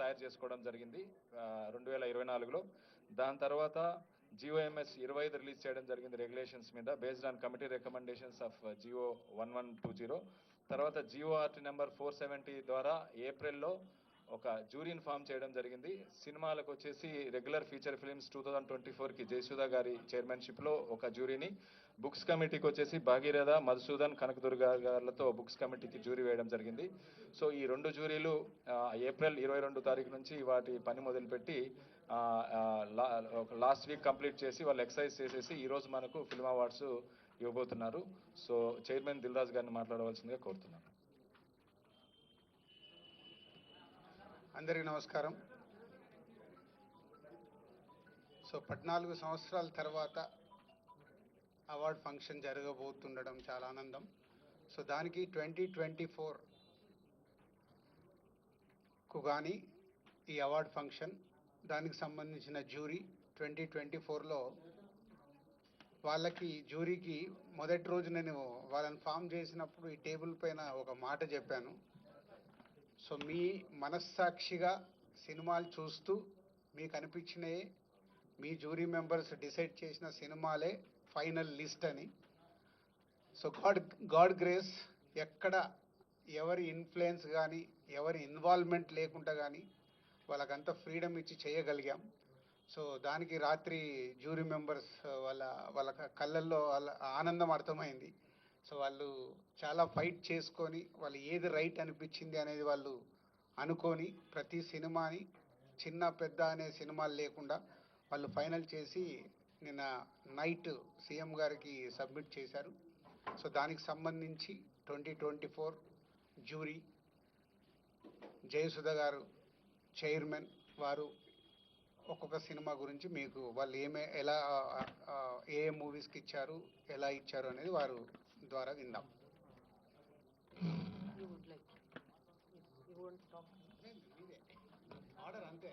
తయారు చేసుకోవడం జరిగింది రెండు వేల ఇరవై నాలుగులో. దాని తర్వాత జిఓఎంఎస్ ఇరవై ఐదు రిలీజ్ చేయడం జరిగింది రెగ్యులేషన్స్ మీద based on committee recommendations of GO one one two zero. తర్వాత జిఓఆర్టీ నెంబర్ ఫోర్ సెవెంటీ ద్వారా ఏప్రిల్లో ఒక జూరీని ఫామ్ చేయడం జరిగింది. సినిమాలకు వచ్చేసి regular feature films two thousand twenty ఫోర్కి జయసుధ గారి చైర్మన్షిప్లో ఒక జూరీని బుక్స్ కమిటీకి వచ్చేసి భాగీరథ మధుసూదన్ కనకదుర్గ గారులతో బుక్స్ కమిటీకి జూరీ వేయడం జరిగింది. సో ఈ రెండు జూరీలు ఏప్రిల్ ఇరవై రెండు తారీఖు నుంచి వాటి పని మొదలుపెట్టి లా- ఒక లాస్ట్ వీక్ కంప్లీట్ చేసి వాళ్ళు ఎక్సర్సైజ్ చేసేసి ఈ రోజు మనకు ఫిల్మ్ అవార్డ్స్ ఇవ్వబోతున్నారు. సో చైర్మన్ దిల్రాజ్ గారిని మాట్లాడవలసిందిగా కోరుతున్నాను. అందరికీ నమస్కారం. సో పద్నాలుగు సంవత్సరాల తర్వాత అవార్డ్ ఫంక్షన్ జరగబోతుండడం చాలా ఆనందం. సో దానికి ట్వంటీ ట్వంటీ ఫోర్కు కానీ ఈ అవార్డ్ ఫంక్షన్ దానికి సంబంధించిన జ్యూరీ ట్వంటీ ట్వంటీ ఫోర్లో వాళ్ళకి జ్యూరీకి మొదటి రోజు నేను వాళ్ళని ఫామ్ చేసినప్పుడు ఈ టేబుల్ పైన ఒక మాట చెప్పాను. సో మీ మనస్సాక్షిగా సినిమాలు చూస్తూ మీకు అనిపించినవి మీ జూరీ మెంబర్స్ డిసైడ్ చేసిన సినిమాలే ఫైనల్ లిస్ట్ అని. సో గాడ్ గాడ్ గ్రేస్ ఎక్కడ ఎవరి ఇన్ఫ్లుయెన్స్ కానీ ఎవరి ఇన్వాల్వ్మెంట్ లేకుండా కానీ వాళ్ళకంత ఫ్రీడమ్ ఇచ్చి చేయగలిగాం. సో దానికి రాత్రి జ్యూరీ మెంబర్స్ వాళ్ళ వాళ్ళ కళ్ళల్లో వాళ్ళ ఆనందం అర్థమైంది. సో వాళ్ళు చాలా ఫైట్ చేసుకొని వాళ్ళు ఏది రైట్ అనిపించింది అనేది వాళ్ళు అనుకొని ప్రతి సినిమాని చిన్న పెద్ద అనే సినిమాలు లేకుండా వాళ్ళు ఫైనల్ చేసి నిన్న నైట్ సీఎం గారికి సబ్మిట్ చేశారు. సో దానికి సంబంధించి twenty twenty four jury Jayasudha garu chairman వారు ఒక్కొక్క సినిమా గురించి మీకు వాళ్ళు ఏమే ఎలా ఏ మూవీస్కి ఇచ్చారు ఎలా ఇచ్చారు అనేది వారు ద్వారా విందాం. ఆర్డర్ అంతే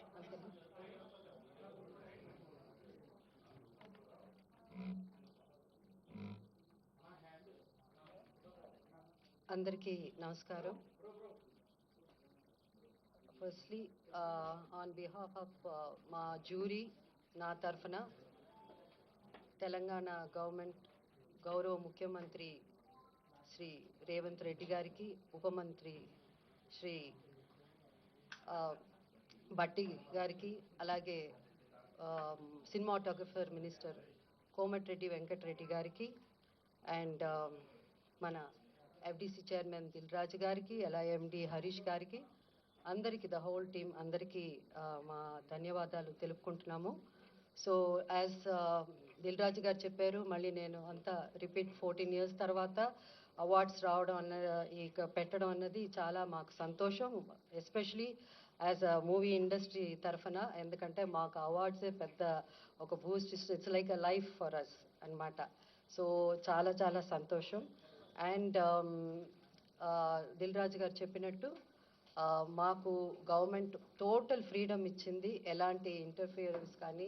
అందరికీ నమస్కారం. ఫస్ట్లీ ఆన్ బిహాఫ్ ఆఫ్ మా జ్యూరీ నా తరఫున తెలంగాణ గవర్నమెంట్ గౌరవ ముఖ్యమంత్రి శ్రీ రేవంత్ రెడ్డి గారికి ఉప మంత్రి శ్రీ భట్టి గారికి అలాగే సినిమాటోగ్రఫర్ మినిస్టర్ కోమటిరెడ్డి వెంకటరెడ్డి గారికి అండ్ మన ఎఫ్డిసి చైర్మన్ దిల్రాజ్ గారికి అలా ఎండి హరీష్ గారికి అందరికీ ద హోల్ టీం అందరికీ మా ధన్యవాదాలు తెలుపుకుంటున్నాము. సో యాజ్ uh, దిల్రాజు గారు చెప్పారు మళ్ళీ నేను అంతా రిపీట్ ఫోర్టీన్ ఇయర్స్ తర్వాత అవార్డ్స్ రావడం అన్న ఇక పెట్టడం అన్నది చాలా మాకు సంతోషం especially as a movie industry తరఫున ఎందుకంటే మాకు అవార్డ్సే పెద్ద ఒక boost it's like a life for us అన్నమాట. సో చాలా చాలా సంతోషం. అండ్ um, దిల్ రాజు గారు చెప్పినట్టు మాకు గవర్నమెంట్ టోటల్ ఫ్రీడమ్ ఇచ్చింది ఎలాంటి ఇంటర్ఫియరెన్స్ కానీ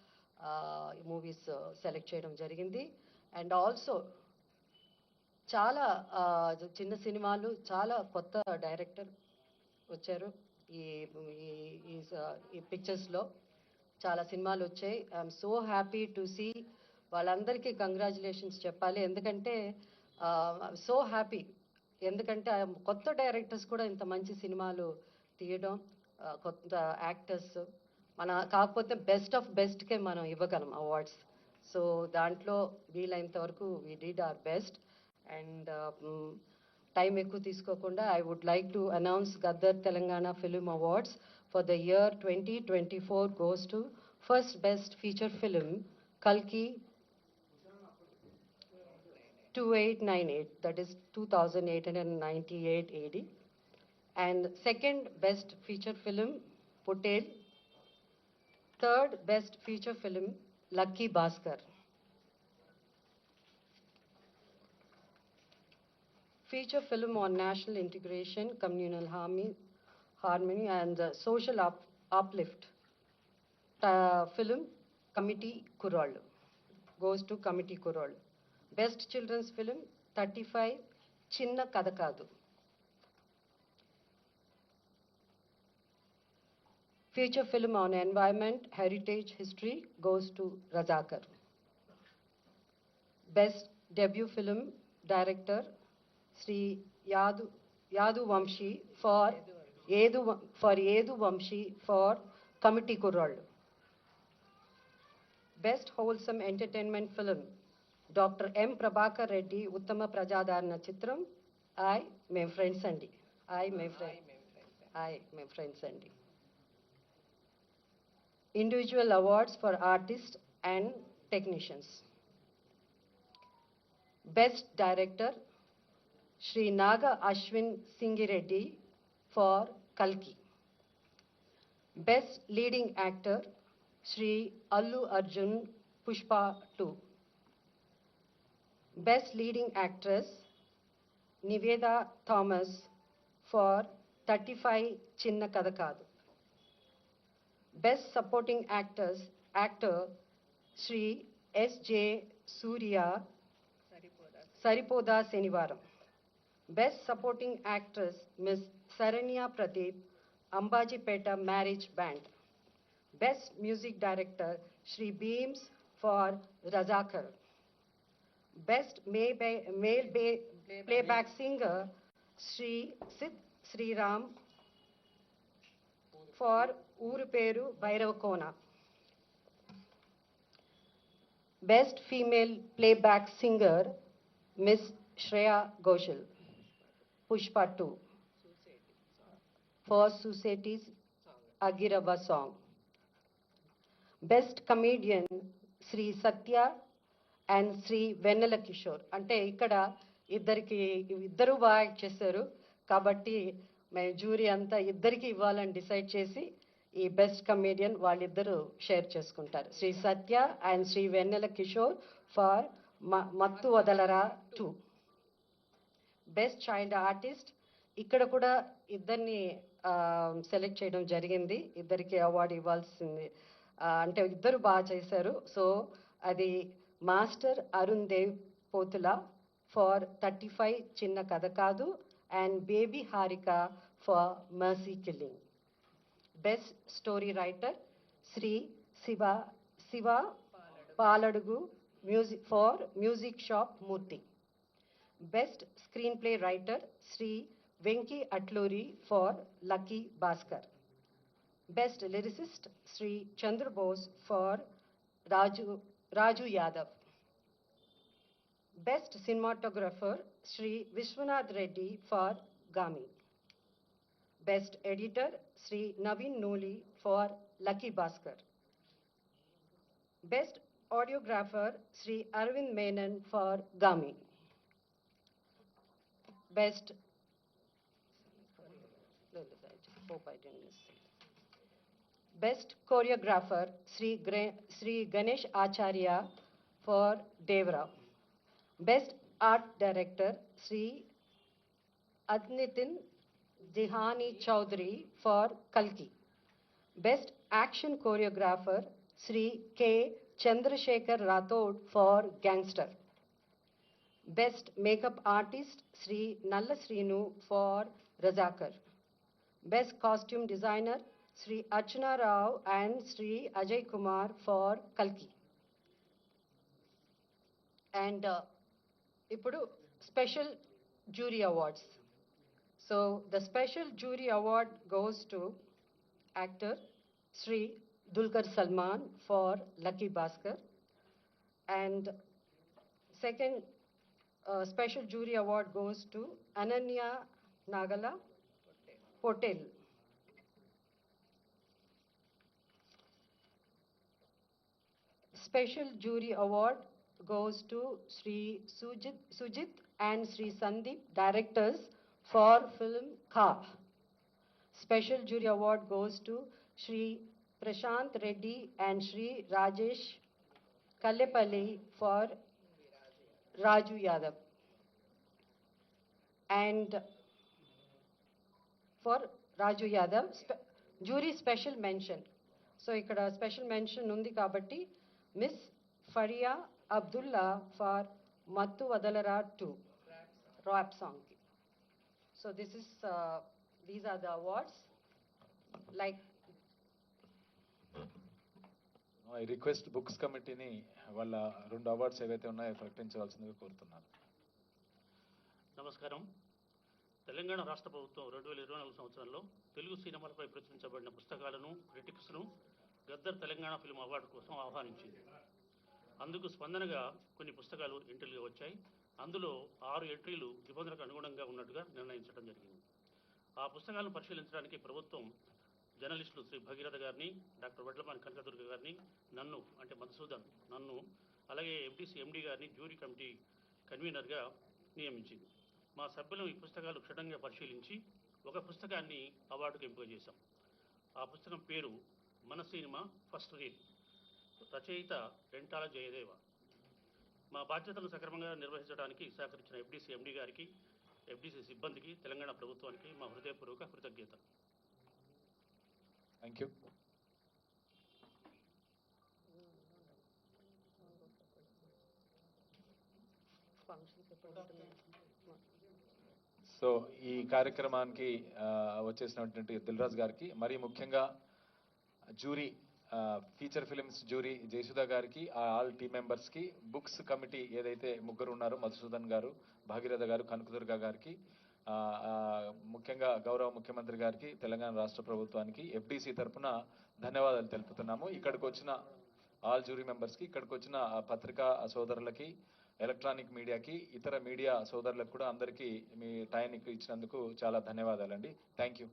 మూవీస్ సెలెక్ట్ చేయడం జరిగింది. అండ్ ఆల్సో చాలా చిన్న సినిమాలు చాలా కొత్త డైరెక్టర్ వచ్చారు. ఈ ఈ- ఈ పిక్చర్స్లో చాలా సినిమాలు వచ్చాయి. I'm so happy to see వాళ్ళందరికీ కంగ్రాచులేషన్స్ చెప్పాలి. ఎందుకంటే సో హ్యాపీ ఎందుకంటే కొత్త డైరెక్టర్స్ కూడా ఇంత మంచి సినిమాలు తీయడం కొత్త యాక్టర్స్ మన కాకపోతే బెస్ట్ ఆఫ్ బెస్ట్కే మనం ఇవ్వగలం అవార్డ్స్ సో దాంట్లో వీలైనంత వరకు we did our best and time ఎక్కువ తీసుకోకుండా I would like to announce Gaddar Telangana film awards for the year twenty twenty four goes to first best feature film కల్కి two eight nine eight that is two thousand 2898, that is 2898 AD. And second best feature film, Potel, Third Best Feature Film, Lucky Bhaskar. Feature film on national integration, communal harmony, harmony and uh, social up, uplift. Uh, film, Committee Kurol. Goes to Committee Kurol. Best Children's Film, 35, Chinna Kadakadu. Feature film on environment, heritage, history goes to Razakar. Best debut film director Sri Yadu, Yadu Vamshi for Yadu for Yedu Vamshi for Committee Kurral. Best Wholesome Entertainment Film Dr. M. Prabhakar Reddy Uttama Prajadarna Chitram I, my friend Sandy. I, my friend. I, my friend Sandy individual awards for artists and technicians. Best Director, Sri Naga Ashwin Singireddy for Kalki. Best Leading Actor, Sri Allu Arjun Pushpa 2. Best Leading Actress, Niveda Thomas for 35 Chinna Kadakadu. Best Supporting Actors Actor Sri S. J. Surya Saripoda Senivaram. Best Supporting Actress Miss Saranya Pradeep Ambajipeta Marriage Band. Best Music Director Sri Beams for Razakar. Best Male, Playback, Playback Singer Sri Sid Sriram for Ooru Peru Bhairavakona best female playback singer miss Shreya Ghoshal Pushpa two for societies అగిరవ song best comedian Shri Satya and Shri Vennela Kishore అంటే ఇక్కడ ఇద్దరికి ఇద్దరు బాగా చేశారు. కాబట్టి మేము jury అంతా ఇద్దరికి ఇవ్వాలని డిసైడ్ చేసి ఈ బెస్ట్ కమేడియన్ వాళ్ళిద్దరూ షేర్ చేసుకుంటారు. Shri Satya and Shri Vennela Kishore for Mathu Vadalara two. Best child artist. ఇక్కడ కూడా ఇద్దరిని సెలెక్ట్ చేయడం జరిగింది. ఇద్దరికి అవార్డు ఇవ్వాల్సింది. అంటే ఇద్దరు బాగా చేశారు. సో అది master Arun Dev Pothula for thirty five చిన్న కథ కాదు. And baby Harika for mercy killing. Best story writer Shri Shiva Shiva Paladugu music for music shop Murthy best screenplay writer Shri Venky Atluri for lucky Bhaskar best lyricist Shri Chandrabose for Raju Raju Yadav best cinematographer Shri Vishwanath Reddy for Gaami best editor Sri Naveen Noli for Lucky Bhaskar. Best Audiographer Sri Arvind Menon for Gami. Best hope I didn't miss. Best Choreographer Sri, Gra- Sri Ganesh Acharya for Devra. Best Art Director Sri Adnitin Dihani Chaudhary for Kalki. Best action choreographer Sri K. Chandrasekhar Rathod for Gangster. Best makeup artist Sri Nalla Srinu for Razakar. Best costume designer Sri Archana Rao and Sri Ajay Kumar for Kalki. And uh, ఇప్పుడు special jury awards So the special jury award goes to actor Sri Dulkar Salman for Lucky Bhaskar. And second uh, special jury award goes to Ananya Nagala Patel. Special jury award goes to Sri Sujit, Sujit and Sri Sandeep, directors for film Ka. Special jury award goes to Sri Prashant Reddy and Sri Rajesh Kallepalli for Raju Yadav. And for Raju Yadav, spe- jury special mention. So ఇక్కడ special mention ఉంది కాబట్టి miss Faria Abdullah for Mathu Vadalara two rap సాంగ్కి so this is these are the awards like I request books కమిటీని వాళ్ళ రెండు awards ఏవైతే ఉన్నాయో ప్రకటించవలసిందిగా కోరుతున్నాను. నమస్కారం. తెలంగాణ రాష్ట్ర ప్రభుత్వం రెండు వేల ఇరవై నాలుగు సంవత్సరంలో తెలుగు సినిమాలపై ప్రచురించబడిన పుస్తకాలను క్రిటిక్స్ను గద్దర్ తెలంగాణ ఫిల్మ్ అవార్డు కోసం ఆహ్వానించింది. అందుకు స్పందనగా కొన్ని పుస్తకాలు ఎంట్రీలుగా వచ్చాయి. అందులో ఆరు ఎంట్రీలు నిబంధనలకు అనుగుణంగా ఉన్నట్టుగా నిర్ణయించడం జరిగింది. ఆ పుస్తకాలను పరిశీలించడానికి ప్రభుత్వం జర్నలిస్టులు శ్రీ భగీరథ గారిని డాక్టర్ వడ్లమాని కనకదుర్గ గారిని నన్ను అంటే మధుసూదన్ నన్ను అలాగే ఎంటీసీ ఎండీ గారిని జ్యూరీ కమిటీ కన్వీనర్గా నియమించింది. మా సభ్యులు ఈ పుస్తకాలు క్షుణ్ణంగా పరిశీలించి ఒక పుస్తకాన్ని అవార్డుకు ఎంపిక చేశాం. ఆ పుస్తకం పేరు మన సినిమా ఫస్ట్ రీడ్ రచయిత రెంటాల జయదేవ. మా బాధ్యతలను సక్రమంగా నిర్వహించడానికి సహకరించిన ఎఫ్డీసీ ఎండీ గారికి ఎఫ్డీసీ సిబ్బందికి తెలంగాణ ప్రభుత్వానికి మా హృదయపూర్వక కృతజ్ఞత. థ్యాంక్ యూ సో ఈ కార్యక్రమానికి వచ్చేసినటువంటి దిల్రాజ్ గారికి మరి ముఖ్యంగా jury feature films jury Jayasudha గారికి ఆ ఆల్ టీమ్ మెంబర్స్కి బుక్స్ కమిటీ ఏదైతే ముగ్గురు ఉన్నారో మధుసూదన్ గారు భాగీరథ గారు కనకదుర్గ గారికి ముఖ్యంగా గౌరవ ముఖ్యమంత్రి గారికి తెలంగాణ రాష్ట్ర ప్రభుత్వానికి ఎఫ్డీసీ తరపున ధన్యవాదాలు తెలుపుతున్నాము. ఇక్కడికి వచ్చిన ఆల్ జ్యూరీ మెంబర్స్కి ఇక్కడికి వచ్చిన పత్రికా సోదరులకి ఎలక్ట్రానిక్ మీడియాకి ఇతర మీడియా సోదరులకు కూడా అందరికీ మీ టైం ఇచ్చినందుకు చాలా ధన్యవాదాలండి. థ్యాంక్ యూ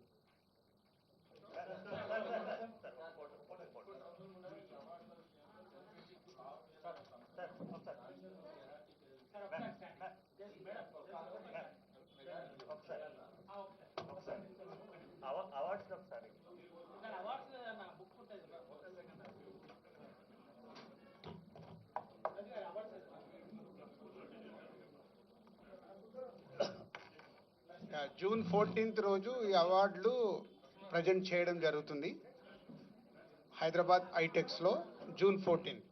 అవార్డ్స్ ఒకసారి జూన్ ఫోర్టీన్త్ రోజు ఈ అవార్డులు ప్రజెంట్ చేయడం జరుగుతుంది Hyderabad ఐటెక్స్లో June fourteenth.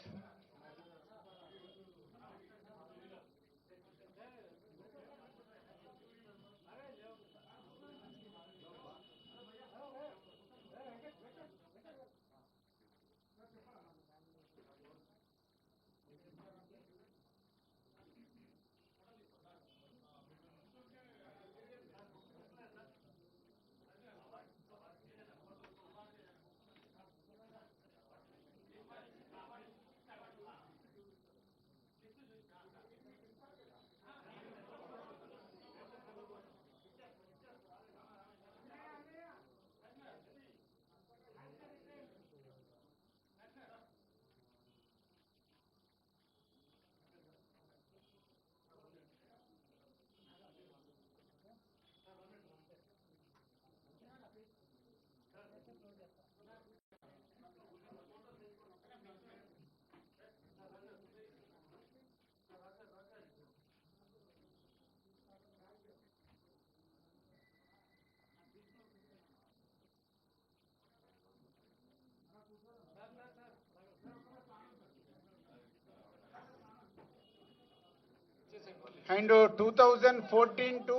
And two thousand fourteen to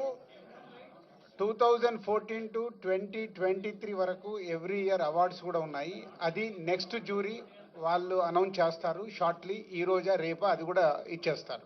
two thousand fourteen to twenty twenty three వరకు ఎవ్రీ ఇయర్ అవార్డ్స్ కూడా ఉన్నాయి. అది నెక్స్ట్ జ్యూరీ వాళ్ళు అనౌన్స్ చేస్తారు. షార్ట్లీ ఈ రోజా రేపా అది కూడా ఇచ్చేస్తారు.